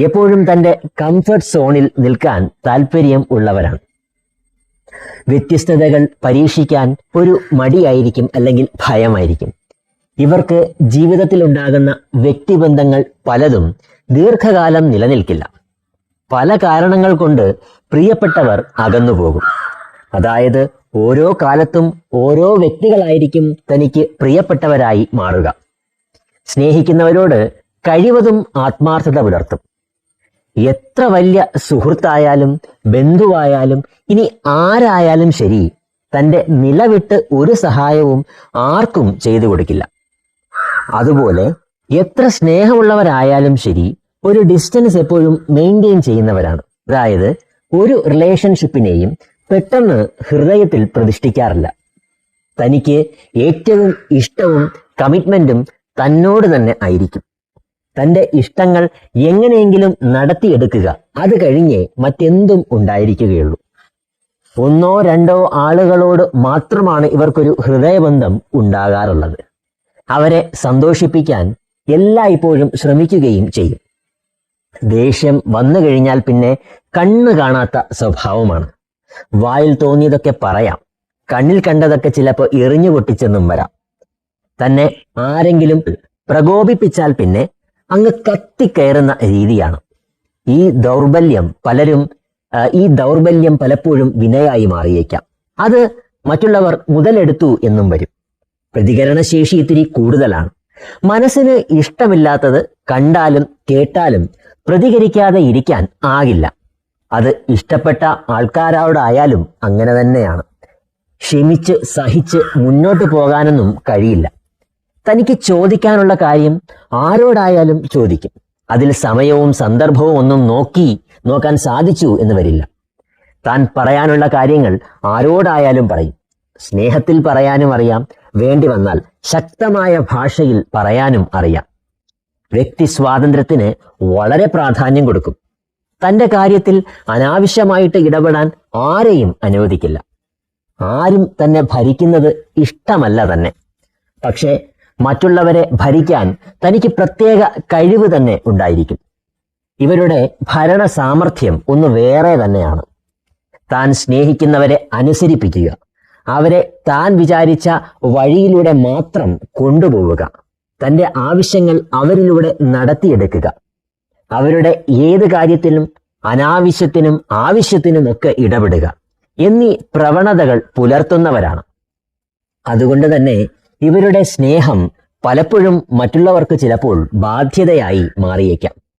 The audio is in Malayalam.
എപ്പോഴും തന്റെ കംഫർട്ട് സോണിൽ നിൽക്കാൻ താല്പര്യം ഉള്ളവരാണ്. വ്യത്യസ്തതകൾ പരീക്ഷിക്കാൻ ഒരു മടിയായിരിക്കും അല്ലെങ്കിൽ ഭയമായിരിക്കും. ഇവർക്ക് ജീവിതത്തിൽ ഉണ്ടാകുന്ന വ്യക്തിബന്ധങ്ങൾ പലതും ദീർഘകാലം നിലനിൽക്കില്ല. പല കാരണങ്ങൾ കൊണ്ട് പ്രിയപ്പെട്ടവർ അകന്നുപോകും. അതായത് ഓരോ കാലത്തും ഓരോ വ്യക്തികളായിരിക്കും തനിക്ക് പ്രിയപ്പെട്ടവരായി മാറുക. സ്നേഹിക്കുന്നവരോട് കഴിവതും ആത്മാർത്ഥത പുലർത്തും. എത്ര വലിയ സുഹൃത്തായാലും ബന്ധുവായാലും ഇനി ആരായാലും ശരി തന്റെ നിലവിട്ട് ഒരു സഹായവും ആർക്കും ചെയ്തു കൊടുക്കില്ല. അതുപോലെ എത്ര സ്നേഹമുള്ളവരായാലും ശരി ഒരു ഡിസ്റ്റൻസ് എപ്പോഴും മെയിന്റെയിൻ ചെയ്യുന്നവരാണ്. അതായത് ഒരു റിലേഷൻഷിപ്പിനെയും പെട്ടെന്ന് ഹൃദയത്തിൽ പ്രതിഷ്ഠിക്കാറില്ല. തനിക്ക് ഏറ്റവും ഇഷ്ടവും കമ്മിറ്റ്മെന്റും തന്നോട് തന്നെ ആയിരിക്കും. തന്റെ ഇഷ്ടങ്ങൾ എങ്ങനെയെങ്കിലും നടത്തിയെടുക്കുക. അത് കഴിഞ്ഞേ മറ്റെന്തും ഉണ്ടായിരിക്കുകയുള്ളൂ. ഒന്നോ രണ്ടോ ആളുകളോട് മാത്രമാണ് ഇവർക്കൊരു ഹൃദയബന്ധം ഉണ്ടാകാറുള്ളത്. അവരെ സന്തോഷിപ്പിക്കാൻ എല്ലായ്പ്പോഴും ശ്രമിക്കുകയും ചെയ്യും. ദേഷ്യം വന്നു കഴിഞ്ഞാൽ പിന്നെ കണ്ണ് കാണാത്ത സ്വഭാവമാണ്. വായിൽ തോന്നിയതൊക്കെ പറയാം. കണ്ണിൽ കണ്ടതൊക്കെ ചിലപ്പോൾ എറിഞ്ഞു പൊട്ടിച്ചെന്നും വരാം. തന്നെ ആരെങ്കിലും പ്രകോപിപ്പിച്ചാൽ പിന്നെ അങ്ങ് കത്തിക്കയറുന്ന രീതിയാണ്. ഈ ദൗർബല്യം പലരും ഈ ദൗർബല്യം പലപ്പോഴും വിനയായി മാറിയേക്കാം. അത് മറ്റുള്ളവർ മുതലെടുത്തു എന്നും വരും. പ്രതികരണശേഷി ഇത്തിരി കൂടുതലാണ്. മനസ്സിന് ഇഷ്ടമില്ലാത്തത് കണ്ടാലും കേട്ടാലും പ്രതികരിക്കാതെ ഇരിക്കാൻ ആകില്ല. അത് ഇഷ്ടപ്പെട്ട ആൾക്കാരോടായാലും അങ്ങനെ തന്നെയാണ്. ക്ഷമിച്ച് സഹിച്ച് മുന്നോട്ട് പോകാനൊന്നും കഴിയില്ല. തനിക്ക് ചോദിക്കാനുള്ള കാര്യം ആരോടായാലും ചോദിക്കും. അതിൽ സമയവും സന്ദർഭവും ഒന്നും നോക്കി നോക്കാൻ സാധിച്ചു എന്ന് വരില്ല. താൻ പറയാനുള്ള കാര്യങ്ങൾ ആരോടായാലും പറയും. സ്നേഹത്തിൽ പറയാനും അറിയാം. വേണ്ടി വന്നാൽ ശക്തമായ ഭാഷയിൽ പറയാനും അറിയാം. വ്യക്തി സ്വാതന്ത്ര്യത്തിന് വളരെ പ്രാധാന്യം കൊടുക്കും. തന്റെ കാര്യത്തിൽ അനാവശ്യമായിട്ട് ഇടപെടാൻ ആരെയും അനുവദിക്കില്ല. ആരും തന്നെ ഭരിക്കുന്നത് ഇഷ്ടമല്ല തന്നെ. പക്ഷേ മറ്റുള്ളവരെ ഭരിക്കാൻ തനിക്ക് പ്രത്യേക കഴിവ് തന്നെ ഉണ്ടായിരിക്കും. ഇവരുടെ ഭരണ സാമർഥ്യം ഒന്ന് വേറെ തന്നെയാണ്. താൻ സ്നേഹിക്കുന്നവരെ അനുസരിപ്പിക്കുക. അവരെ താൻ വിചാരിച്ച വഴിയിലൂടെ മാത്രം കൊണ്ടുപോവുക. തന്റെ ആവശ്യങ്ങൾ അവരിലൂടെ നടത്തിയെടുക്കുക. അവരുടെ ഏത് കാര്യത്തിലും അനാവശ്യത്തിനും ആവശ്യത്തിനും ഒക്കെ ഇടപെടുക എന്നീ പ്രവണതകൾ പുലർത്തുന്നവരാണ്. അതുകൊണ്ട് തന്നെ ഇവരുടെ സ്നേഹം പലപ്പോഴും മറ്റുള്ളവർക്ക് ചിലപ്പോൾ ബാധ്യതയായി മാറിയേക്കാം.